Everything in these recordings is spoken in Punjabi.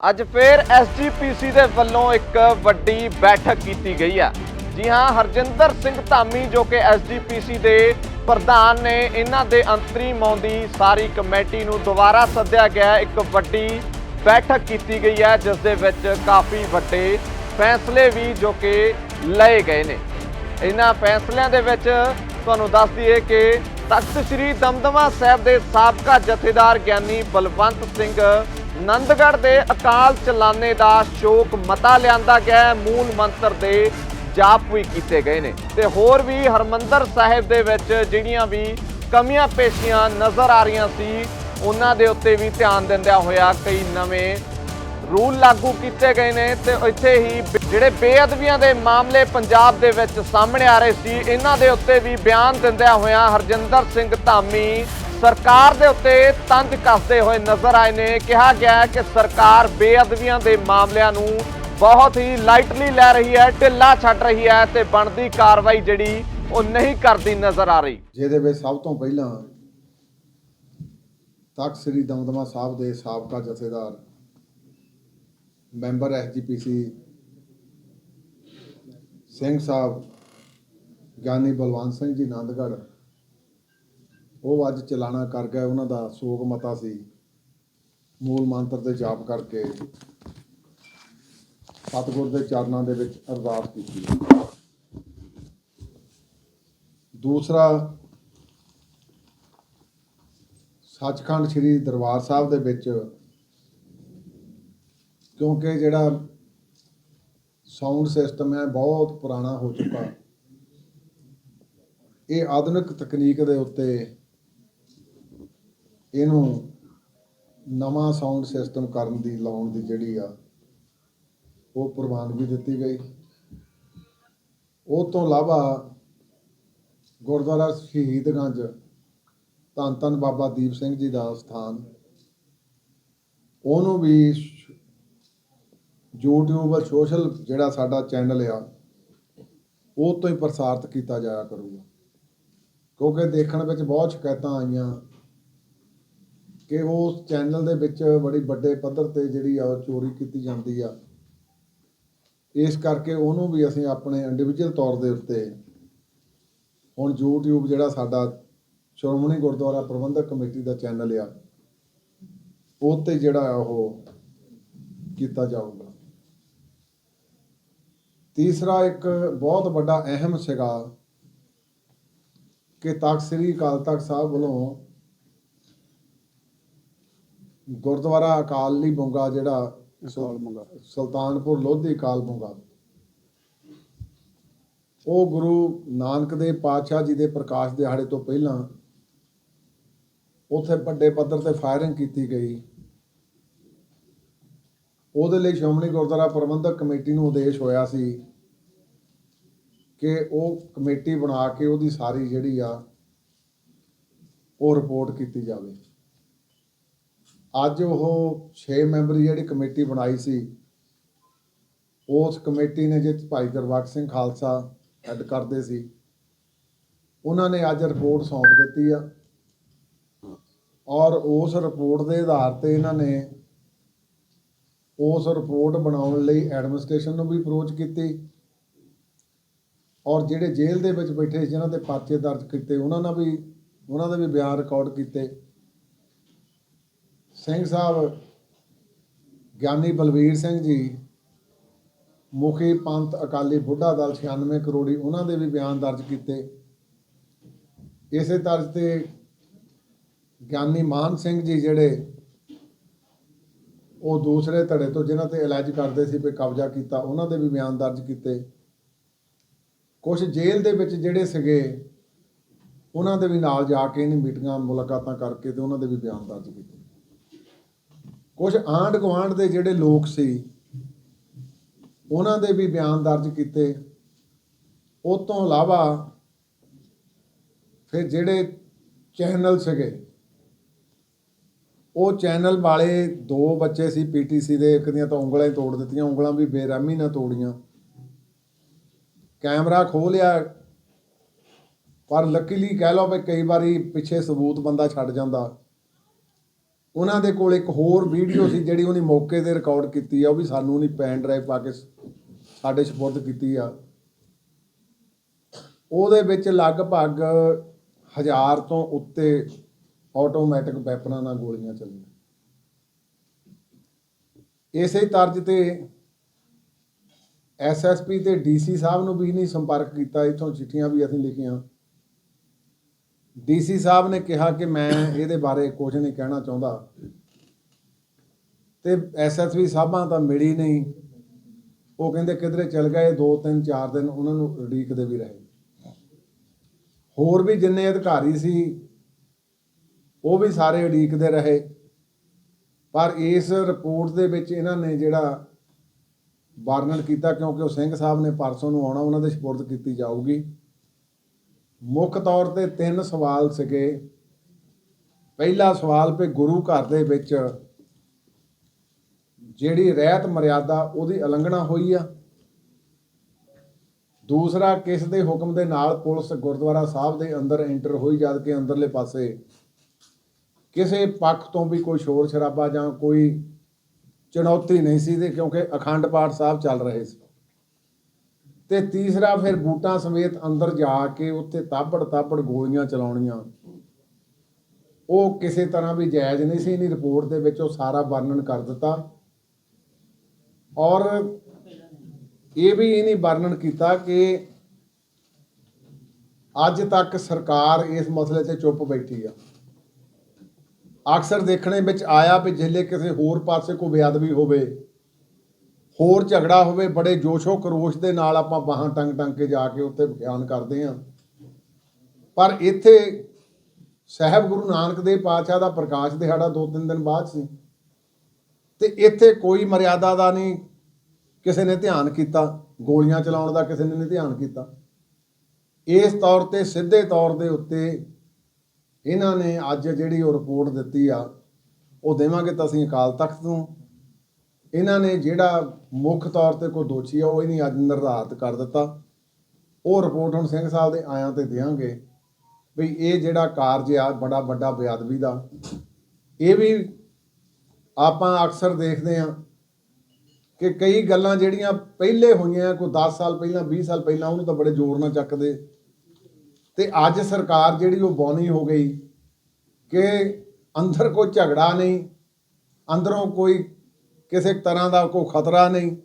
ਅੱਜ ਫੇਰ ਐਸਜੀਪੀਸੀ ਦੇ ਵੱਲੋਂ ਇੱਕ ਵੱਡੀ ਬੈਠਕ ਕੀਤੀ ਗਈ ਹੈ ਜੀ ਹਾਂ, ਹਰਜਿੰਦਰ ਸਿੰਘ ਧਾਮੀ ਜੋ ਕਿ ਐਸਜੀਪੀਸੀ ਦੇ ਪ੍ਰਧਾਨ ਨੇ, ਇਹਨਾਂ ਦੇ ਅੰਤਰੀਮ ਆਉਂਦੀ ਸਾਰੀ ਕਮੇਟੀ ਨੂੰ ਦੁਬਾਰਾ ਸੱਦਿਆ ਗਿਆ। ਇੱਕ ਵੱਡੀ ਬੈਠਕ ਕੀਤੀ ਗਈ ਹੈ ਜਿਸ ਦੇ ਵਿੱਚ ਕਾਫੀ ਵੱਡੇ ਫੈਸਲੇ ਵੀ ਜੋ ਕਿ ਲਏ ਗਏ ਨੇ। ਇਹਨਾਂ ਫੈਸਲਿਆਂ ਦੇ ਵਿੱਚ ਤੁਹਾਨੂੰ ਦੱਸ ਦਈਏ ਕਿ ਤਖਤ ਸ੍ਰੀ ਦਮਦਮਾ ਸਾਹਿਬ ਦੇ ਸਾਬਕਾ ਜਥੇਦਾਰ ਗਿਆਨੀ ਬਲਵੰਤ ਸਿੰਘ ਨੰਦਗੜ੍ਹ ਦੇ ਅਕਾਲ ਚਲਾਣੇ ਦਾ ਸ਼ੋਕ ਮਤਾ ਲਿਆਂਦਾ ਗਿਆ ਹੈ। ਮੂਲ ਮੰਤਰ ਦੇ ਜਾਪ ਵੀ ਕੀਤੇ ਗਏ ਨੇ ਤੇ ਹੋਰ ਵੀ ਹਰਮੰਦਰ ਸਾਹਿਬ ਦੇ ਵਿੱਚ ਜਿਹੜੀਆਂ ਵੀ ਕਮੀਆਂ ਪੇਸ਼ੀਆਂ ਨਜ਼ਰ ਆ ਰਹੀਆਂ ਸੀ, ਉਹਨਾਂ ਦੇ ਉੱਤੇ ਵੀ ਧਿਆਨ ਦਿੰਦਿਆਂ ਹੋਇਆ ਕਈ ਨਵੇਂ ਰੂਲ ਲਾਗੂ ਕੀਤੇ ਗਏ ਨੇ ਤੇ ਇੱਥੇ ਹੀ ਬ- ਜਿਹੜੇ ਬੇਅਦਬੀਆਂ ਦੇ ਮਾਮਲੇ ਪੰਜਾਬ ਦੇ ਵਿੱਚ ਸਾਹਮਣੇ ਆ ਰਹੇ ਸੀ, ਇਹਨਾਂ ਦੇ ਉੱਤੇ ਵੀ ਬਿਆਨ ਦਿੰਦਿਆਂ ਹੋਇਆਂ ਹਰਜਿੰਦਰ ਸਿੰਘ ਧਾਮੀ ਸਰਕਾਰ ਦੇ ਉੱਤੇ ਤੰਜ ਕੱਸਦੇ ਹੋਏ ਨਜ਼ਰ ਆਏ ਨੇ। ਕਿਹਾ ਗਿਆ ਕਿ ਸਰਕਾਰ ਬੇਅਦਬੀਆਂ ਦੇ ਮਾਮਲਿਆਂ ਨੂੰ ਬਹੁਤ ਹੀ ਲਾਈਟਲੀ ਲੈ ਰਹੀ ਹੈ, ਢਿੱਲਾ ਛੱਡ ਰਹੀ ਹੈ ਤੇ ਬਣਦੀ ਕਾਰਵਾਈ ਜਿਹੜੀ ਉਹ ਨਹੀਂ ਕਰਦੀ ਨਜ਼ਰ ਆ ਰਹੀ। ਜਿਹਦੇ ਵਿੱਚ ਸਭ ਤੋਂ ਪਹਿਲਾਂ ਤਖਤ ਸ੍ਰੀ ਦਮਦਮਾ ਸਾਹਿਬ ਦੇ ਸਾਬਕਾ ਜਥੇਦਾਰ ਮੈਂਬਰ ਐਸਜੀਪੀਸੀ ਸਿੰਘ ਸਾਹਿਬ, ਗਿਆਨੀ ਬਲਵੰਤ ਸਿੰਘ ਜੀ ਨੰਦਗੜ੍ਹ ਉਹ ਅੱਜ ਚਲਾਣਾ ਕਰ ਗਏ ਉਹਨਾਂ ਦਾ ਸੋਗ ਮਤਾ ਸੀ। ਮੂਲ ਮੰਤਰ ਦੇ ਜਾਪ ਕਰਕੇ ਸਤਿਗੁਰ ਦੇ ਚਰਨਾਂ ਦੇ ਵਿੱਚ ਅਰਦਾਸ ਕੀਤੀ। ਦੂਸਰਾ, ਸੱਚਖੰਡ ਸ੍ਰੀ ਦਰਬਾਰ ਸਾਹਿਬ ਦੇ ਵਿੱਚ ਕਿਉਂਕਿ ਜਿਹੜਾ ਸਾਊਂਡ ਸਿਸਟਮ ਹੈ, ਬਹੁਤ ਪੁਰਾਣਾ ਹੋ ਚੁੱਕਾ। ਇਹ ਆਧੁਨਿਕ ਤਕਨੀਕ ਦੇ ਉੱਤੇ ਇਹਨੂੰ ਨਵਾਂ ਸਾਊਂਡ ਸਿਸਟਮ ਕਰਨ ਦੀ, ਲਾਉਣ ਦੀ ਜਿਹੜੀ ਆ, ਉਹ ਪ੍ਰਵਾਨਗੀ ਦਿੱਤੀ ਗਈ। ਉਹ ਤੋਂ ਇਲਾਵਾ ਗੁਰਦੁਆਰਾ ਸ਼ਹੀਦਗੰਜ ਧੰਨ ਧੰਨ ਬਾਬਾ ਦੀਪ ਸਿੰਘ ਜੀ ਦਾ ਸਥਾਨ, ਉਹਨੂੰ ਵੀ ਸ਼- YouTube ਸੋਸ਼ਲ ਜਿਹੜਾ ਸਾਡਾ ਚੈਨਲ ਆ, ਉਹ ਤੋਂ ਹੀ ਪ੍ਰਸਾਰਿਤ ਕੀਤਾ ਜਾਇਆ ਕਰੂਗਾ। ਕਿਉਂਕਿ ਦੇਖਣ ਵਿੱਚ ਬਹੁਤ ਸ਼ਿਕਾਇਤਾਂ ਆਈਆਂ ਕਿ ਉਹ ਚੈਨਲ ਦੇ ਵਿੱਚ ਬੜੀ ਵੱਡੇ ਪੱਧਰ ਤੇ ਜਿਹੜੀ ਆ ਉਹ ਚੋਰੀ ਕੀਤੀ ਜਾਂਦੀ ਆ। ਇਸ ਕਰਕੇ ਉਹਨੂੰ ਵੀ ਅਸੀਂ ਆਪਣੇ ਇੰਡੀਵਿਜੂਅਲ ਤੌਰ ਦੇ ਉੱਤੇ ਹੁਣ YouTube ਜਿਹੜਾ ਸਾਡਾ ਸ਼੍ਰੋਮਣੀ ਗੁਰਦੁਆਰਾ ਪ੍ਰਬੰਧਕ ਕਮੇਟੀ ਦਾ ਚੈਨਲ ਆ, ਉਹ ਤੇ ਜਿਹੜਾ ਆ ਉਹ ਕੀਤਾ ਜਾਊਗਾ। ਤੀਸਰਾ ਇੱਕ ਬਹੁਤ ਵੱਡਾ ਅਹਿਮ ਸੀਗਾ ਕਿ ਤਖਤ ਸ੍ਰੀ ਅਕਾਲ ਤਖਤ ਸਾਹਿਬ ਵੱਲੋਂ ਗੁਰਦੁਆਰਾ ਅਕਾਲੀ ਬੁੰਗਾ ਜਿਹੜਾ ਸੁਲਤਾਨਪੁਰ ਲੋਧੀ ਅਕਾਲ ਬੁੰਗਾ ਉਹ ਗੁਰੂ ਨਾਨਕ ਦੇ ਪਾਤਸ਼ਾਹ ਜੀ ਦੇ ਪ੍ਰਕਾਸ਼ ਦਿਹਾੜੇ ਤੋਂ ਪਹਿਲਾਂ ਉਥੇ ਵੱਡੇ ਪੱਧਰ ਤੇ ਫਾਇਰਿੰਗ ਕੀਤੀ ਗਈ। ਉਹਦੇ ਲਈ ਸ਼੍ਰੋਮਣੀ ਗੁਰਦੁਆਰਾ ਪ੍ਰਬੰਧਕ ਕਮੇਟੀ ਨੂੰ ਆਦੇਸ਼ ਹੋਇਆ ਸੀ ਕਿ ਉਹ ਕਮੇਟੀ ਬਣਾ ਕੇ ਉਹਦੀ ਸਾਰੀ ਜਿਹੜੀ ਆ ਉਹ ਰਿਪੋਰਟ ਕੀਤੀ ਜਾਵੇ। ਅੱਜ ਉਹ 6 ਮੈਂਬਰੀ ਜਿਹੜੀ ਕਮੇਟੀ ਬਣਾਈ ਸੀ ਉਸ ਕਮੇਟੀ ਨੇ ਜਿਸ ਭਾਈ ਗੁਰਬਖਸ਼ ਸਿੰਘ ਖਾਲਸਾ ਹੈੱਡ ਕਰਦੇ ਸੀ। ਉਹਨਾਂ ਨੇ ਅੱਜ ਰਿਪੋਰਟ ਸੌਂਪ ਦਿੱਤੀ ਆ। ਔਰ ਉਸ ਰਿਪੋਰਟ ਦੇ ਆਧਾਰ ਤੇ ਇਹਨਾਂ ਨੇ ਉਸ ਰਿਪੋਰਟ ਬਣਾਉਣ ਲਈ ਐਡਮਿਨਿਸਟ੍ਰੇਸ਼ਨ ਨੂੰ ਵੀ ਅਪਰੋਚ ਕੀਤੀ। ਔਰ ਜਿਹੜੇ ਜੇਲ੍ਹ ਦੇ ਵਿੱਚ ਬੈਠੇ ਸੀ, ਜਿਨ੍ਹਾਂ ਦੇ ਪਰਚੇ ਦਰਜ ਕੀਤੇ ਉਹਨਾਂ ਨਾਲ ਵੀ ਉਹਨਾਂ ਦੇ ਵੀ ਬਿਆਨ ਰਿਕਾਰਡ ਕੀਤੇ। ਸਿੰਘ ਸਾਹਿਬ, ਗਿਆਨੀ ਬਲਵੀਰ ਸਿੰਘ ਜੀ, ਮੁਖੀ ਪੰਥ ਅਕਾਲੀ ਬੁੱਢਾ ਦਲ 96 ਕਰੋੜੀ ਉਹਨਾਂ ਦੇ ਵੀ ਬਿਆਨ ਦਰਜ ਕੀਤੇ। ਇਸੇ ਤਰ੍ਹਾਂ ਤੇ ਗਿਆਨੀ ਮਾਨ ਸਿੰਘ ਜੀ ਜਿਹੜੇ ਉਹ ਦੂਸਰੇ ਧੜੇ ਤੋਂ ਜਿਨ੍ਹਾਂ ਤੇ ਇਲਾਜ ਕਰਦੇ ਸੀ ਵੀ ਕਬਜ਼ਾ ਕੀਤਾ, ਉਹਨਾਂ ਦੇ ਵੀ ਬਿਆਨ ਦਰਜ ਕੀਤੇ। ਕੁਝ ਜੇਲ੍ਹ ਦੇ ਵਿੱਚ ਜਿਹੜੇ ਸੀਗੇ, ਉਹਨਾਂ ਦੇ ਵੀ ਨਾਲ ਜਾ ਕੇ ਇਹਨੀ ਮੀਟਿੰਗਾਂ, ਮੁਲਾਕਾਤਾਂ ਕਰਕੇ ਤੇ ਉਹਨਾਂ ਦੇ ਵੀ ਬਿਆਨ ਦਰਜ ਕੀਤੇ। ਕੁਝ ਆਂਢ ਗੁਆਂਢ ਦੇ ਜਿਹੜੇ ਲੋਕ ਸੀ, ਉਹਨਾਂ ਦੇ ਵੀ ਬਿਆਨ ਦਰਜ ਕੀਤੇ। ਉਹ ਤੋਂ ਇਲਾਵਾ ਫਿਰ ਜਿਹੜੇ ਚੈਨਲ ਸੀਗੇ, ਉਹ ਚੈਨਲ ਵਾਲੇ ਦੋ ਬੱਚੇ ਸੀ ਪੀਟੀਸੀ ਦੇ, ਇੱਕ ਦੀਆਂ ਤਾਂ ਉਂਗਲਾਂ ਹੀ ਤੋੜ ਦਿੱਤੀਆਂ, ਉਂਗਲਾਂ ਵੀ ਬੇਰਹਿਮੀ ਨਾਲ ਤੋੜੀਆਂ। ਕੈਮਰਾ ਖੋਹ ਲਿਆ, ਪਰ ਲੱਕੀਲੀ ਕਹਿ ਲਓ ਵੀ ਕਈ ਵਾਰੀ ਪਿੱਛੇ ਸਬੂਤ ਬੰਦਾ ਛੱਡ ਜਾਂਦਾ। ਉਹਨਾਂ ਦੇ ਕੋਲ ਇੱਕ ਹੋਰ ਵੀਡੀਓ ਸੀ ਜਿਹੜੀ ਉਹਨੇ ਮੌਕੇ ਤੇ ਰਿਕਾਰਡ ਕੀਤੀ ਆ, ਉਹ ਵੀ ਸਾਨੂੰ ਨਹੀਂ ਪੈਨ ਡਰਾਈਵ ਪਾ ਕੇ ਸਾਡੇ ਸਪੁਰਦ ਕੀਤੀ ਆ। ਉਹਦੇ ਵਿੱਚ ਲਗਭਗ ਹਜ਼ਾਰ ਤੋਂ ਉੱਤੇ ਆਟੋਮੈਟਿਕ ਵੈਪਨਾਂ ਨਾਲ ਗੋਲੀਆਂ ਚੱਲੀਆਂ। ਇਸੇ ਤਰਜ ਤੇ ਐਸਐਸਪੀ ਤੇ ਡੀਸੀ ਸਾਹਿਬ ਨੂੰ ਵੀ ਨਹੀਂ ਸੰਪਰਕ ਕੀਤਾ, ਇਥੋਂ ਚਿੱਠੀਆਂ ਵੀ ਅਸੀਂ ਲਿਖੀਆਂ। ਡੀਸੀ ਸਾਹਿਬ ਨੇ ਕਿਹਾ ਕਿ ਮੈਂ ਇਹਦੇ ਬਾਰੇ ਕੁਝ ਨਹੀਂ ਕਹਿਣਾ ਚਾਹੁੰਦਾ। ਤੇ ਐਸਐਸਪੀ ਸਾਹਿਬਾਂ ਤਾਂ ਮਿਲੀ ਨਹੀਂ। ਉਹ ਕਹਿੰਦੇ ਕਿਧਰੇ ਚਲ ਗਏ 2 3 4 ਦਿਨ, ਉਹਨਾਂ ਨੂੰ ਉਡੀਕਦੇ ਵੀ ਰਹੇ। ਹੋਰ ਵੀ ਜਿੰਨੇ ਅਧਿਕਾਰੀ ਸੀ, ਉਹ ਵੀ ਸਾਰੇ ਉਡੀਕਦੇ ਰਹੇ। ਪਰ ਇਸ ਰਿਪੋਰਟ ਦੇ ਵਿੱਚ ਇਹਨਾਂ ਨੇ ਜਿਹੜਾ ਵਰਣਨ ਕੀਤਾ, ਕਿਉਂਕਿ ਉਹ ਸਿੰਘ ਸਾਹਿਬ ਨੇ ਪਰਸੋਂ ਨੂੰ ਆਉਣਾ, ਉਹਨਾਂ ਦੇ ਸਪੁਰਦ ਕੀਤੀ ਜਾਊਗੀ। ਮੁੱਖ ਤੌਰ ਤੇ ਤਿੰਨ ਸਵਾਲ ਸੀਗੇ। ਪਹਿਲਾ ਸਵਾਲ ਵੀ ਗੁਰੂ ਘਰ ਦੇ ਵਿੱਚ ਜਿਹੜੀ ਰਹਿਤ ਮਰਿਆਦਾ ਉਹਦੀ ਉਲੰਘਣਾ ਹੋਈ ਆ। ਦੂਸਰਾ, ਕਿਸ ਦੇ ਹੁਕਮ ਦੇ ਨਾਲ ਪੁਲਿਸ ਗੁਰਦੁਆਰਾ ਸਾਹਿਬ ਦੇ ਅੰਦਰ ਐਂਟਰ ਹੋਈ, ਜਦ ਕਿ ਅੰਦਰਲੇ ਪਾਸੇ ਕਿਸੇ ਪੱਖ ਤੋਂ ਵੀ ਕੋਈ ਸ਼ੋਰ ਸ਼ਰਾਬਾ ਜਾਂ ਕੋਈ ਚੁਣੌਤੀ ਨਹੀਂ ਸੀ ਤੇ ਕਿਉਂਕਿ ਅਖੰਡ ਪਾਠ ਸਾਹਿਬ ਚੱਲ ਰਹੇ ਸੀ। ਤੇ ਤੀਸਰਾ ਫਿਰ ਬੂਟਾਂ ਸਮੇਤ ਅੰਦਰ ਜਾ ਕੇ ਉੱਥੇ ਤਾਬੜ ਤਾਬੜ ਗੋਲੀਆਂ ਚਲਾਉਣੀਆਂ। ਉਹ ਕਿਸੇ ਤਰ੍ਹਾਂ ਵੀ ਜਾਇਜ਼ ਨਹੀਂ ਸੀ ਇਹਨੀ ਰਿਪੋਰਟ ਦੇ ਵਿੱਚ ਉਹ ਸਾਰਾ ਵਰਣਨ ਕਰ ਦਿੱਤਾ। ਔਰ ਇਹ ਵੀ ਇਹਨੇ ਵਰਣਨ ਕੀਤਾ ਕਿ ਅੱਜ ਤੱਕ ਸਰਕਾਰ ਇਸ ਮਸਲੇ ਤੇ ਚੁੱਪ ਬੈਠੀ ਆ। ਅਕਸਰ ਦੇਖਣੇ ਵਿੱਚ ਆਇਆ ਵੀ ਜਿੱਲੇ ਕਿਸੇ ਹੋਰ ਪਾਸੇ ਕੋਈ ਬੇਅਦਬੀ ਹੋਵੇ ਹੋਰ ਝਗੜਾ ਹੋਵੇ, ਬੜੇ ਜੋਸ਼ੋ ਕਰੋਸ਼ ਦੇ ਨਾਲ ਆਪਾਂ ਬਾਹਾਂ ਟੰਗ ਟੰਗ ਕੇ ਜਾ ਕੇ ਉੱਥੇ ਬਿਆਨ ਕਰਦੇ ਹਾਂ। ਪਰ ਇੱਥੇ ਸਾਹਿਬ ਗੁਰੂ ਨਾਨਕ ਦੇਵ ਪਾਤਸ਼ਾਹ ਦਾ ਪ੍ਰਕਾਸ਼ ਦਿਹਾੜਾ ਦੋ ਤਿੰਨ ਦਿਨ ਬਾਅਦ ਸੀ। ਤੇ ਇੱਥੇ ਕੋਈ ਮਰਿਆਦਾ ਦਾ ਨਹੀਂ, ਕਿਸੇ ਨੇ ਧਿਆਨ ਕੀਤਾ, ਗੋਲੀਆਂ ਚਲਾਉਣ ਦਾ ਕਿਸੇ ਨੇ ਨਹੀਂ ਧਿਆਨ ਕੀਤਾ। ਇਸ ਤੌਰ ਤੇ ਸਿੱਧੇ ਤੌਰ ਦੇ ਉੱਤੇ ਇਹਨਾਂ ਨੇ ਅੱਜ ਜਿਹੜੀ ਉਹ ਰਿਪੋਰਟ ਦਿੱਤੀ ਆ, ਉਹ ਦੇਵਾਂਗੇ ਤਾਂ ਅਸੀਂ ਅਕਾਲ ਤਖਤ ਨੂੰ। ਇਹਨਾਂ ਨੇ ਜਿਹੜਾ ਮੁੱਖ ਤੌਰ ਤੇ ਕੋਈ ਦੋਸ਼ੀ ਆ, ਉਹ ਇਹਨੀ ਅੱਜ ਨਿਰਧਾਰਤ ਕਰ ਦਿੱਤਾ। ਉਹ ਰਿਪੋਰਟ ਹੁਣ ਸਿੰਘ ਸਾਹਿਬ ਦੇ ਆਇਆਂ ਤੇ ਦੇਵਾਂਗੇ ਵੀ ਇਹ ਜਿਹੜਾ ਕਾਰਜ ਆ, ਬੜਾ ਵੱਡਾ ਬੇਅਦਬੀ ਦਾ। ਇਹ ਵੀ ਆਪਾਂ ਅਕਸਰ ਦੇਖਦੇ ਆ ਕਿ ਕਈ ਗੱਲਾਂ ਜਿਹੜੀਆਂ ਪਹਿਲੇ ਹੋਈਆਂ, ਕੋਈ 10 ਸਾਲ ਪਹਿਲਾਂ 20 ਸਾਲ ਪਹਿਲਾਂ, ਉਹਨੂੰ ਤਾਂ ਬੜੇ ਜ਼ੋਰ ਨਾਲ ਚੱਕਦੇ। ਤੇ ਅੱਜ ਸਰਕਾਰ ਜਿਹੜੀ ਉਹ ਬੌਨੀ ਹੋ ਗਈ ਕਿ ਅੰਦਰ ਕੋਈ ਝਗੜਾ ਨਹੀਂ, ਅੰਦਰੋਂ ਕੋਈ ਕਿਸੇ ਤਰ੍ਹਾਂ ਦਾ ਕੋਈ ਖਤਰਾ ਨਹੀਂ।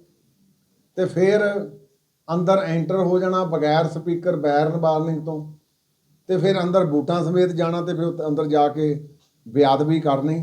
ਤੇ ਫਿਰ ਅੰਦਰ ਐਂਟਰ ਹੋ ਜਾਣਾ ਬਗੈਰ ਸਪੀਕਰ ਬੈਰਨ ਵਾਰਨਿੰਗ ਤੋਂ। ਤੇ ਫਿਰ ਅੰਦਰ ਬੂਟਾਂ ਸਮੇਤ ਜਾਣਾ ਤੇ ਫਿਰ ਉੱਥੇ ਅੰਦਰ ਜਾ ਕੇ ਬੇਅਦਬੀ ਕਰਨੀ।